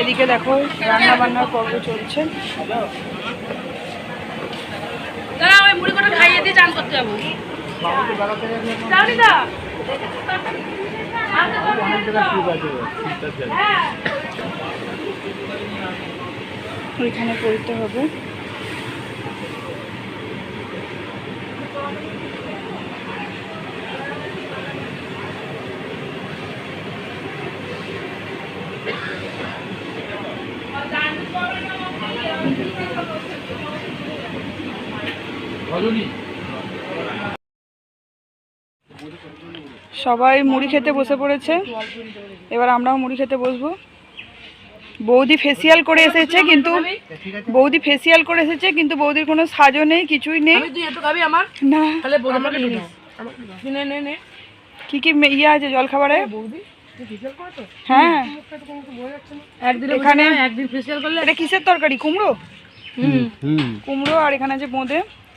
এদিকে দেখো রান্না বান্নার পর্ব চলছে। খাইয়ে দিয়ে চান করতে যাব। ওইখানে পড়তে হবে। সবাই মুড়ি খেতে বসে পড়েছে। এবার আমরাও মুড়ি খেতে বসবো। বৌদি ফেসিয়াল করে এসেছে কিন্তু বৌদি ফেসিয়াল করে এসেছে কিন্তু বৌদির কোনো সাজও নেই কিছুই নেই। না। কি কি ইয়ে আছে জল খাবারে বৌদি তুই ফেসিয়াল করো তো। হ্যাঁ। এখানে- কিসের তরকারি? কুমড়ো? কুমড়ো আর এখানে যে বোঁদে।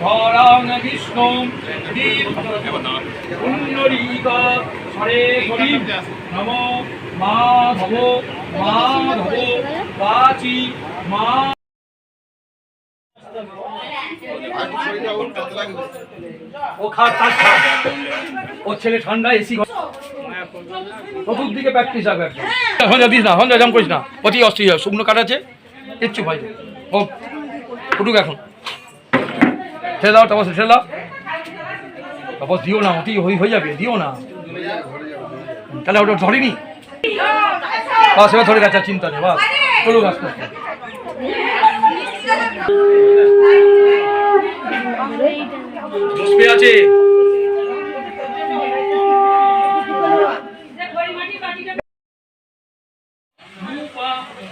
ধরাং বিষ্ণু মা ও খা ছেলে ঠান্ডা এসি দিকে প্র্যাকটিস দিস না সঞ্জয় জাম করিস না। অতি অস্থির, শুকনো কাঠ আছে। কিচ্ছু ভাই ও ফুটুক এখন। ঠেলে দাও, তাপস ঠেলে দাও। তাপস, দিও না, অতি হয়ে যাবে, দিও না। তাহলে ওটা ধরিনি। বাস, এবার ধরে গেছে চিন্তা নেই, বাস। চলুক আস্তে আছে।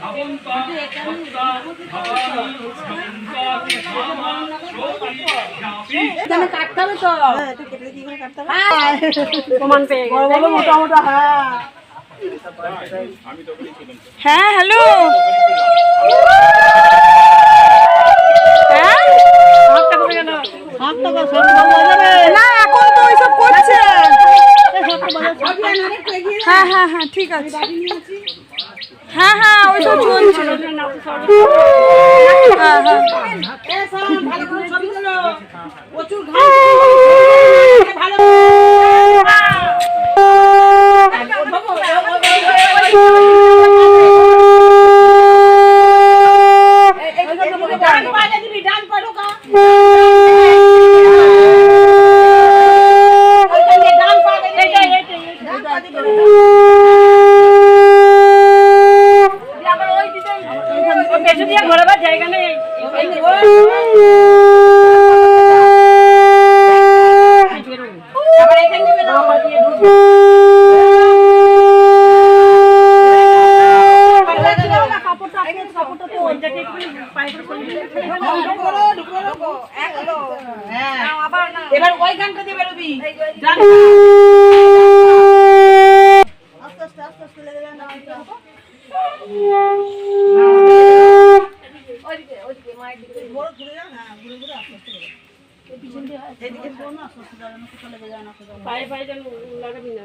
ভাবন্তা ভবন্তা কাটতে হবে তো। মোটা মোটা হ্যাঁ। হ্যালো। হ্যাঁ? না এখন তো ওইসব করছে। হ্যাঁ হ্যাঁ হ্যাঁ ঠিক আছে। হ্যাঁ হ্যাঁ ওইসব চলছে। হ্যাঁ হ্যাঁ। প্রচুর ঘাম এবার ওই গানটা দিয়ে বেরোবি। পায়ে পায়ে যেন লাগাবি না।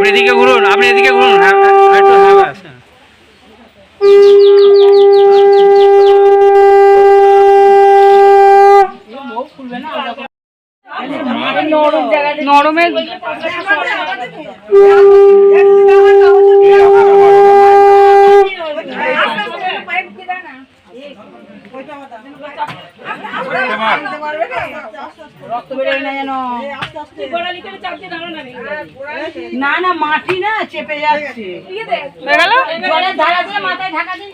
আপনি এদিকে ঘুরুন আপনি এদিকে ঘুরুন হ্যাঁ হ্যাঁ, একটু হ্যাঁ ব্যাস হ্যাঁ। নরমের না না না না মাটি না চেপে যাচ্ছে। জলের ধারা দিয়ে মাথায় ঢাকা দিয়ে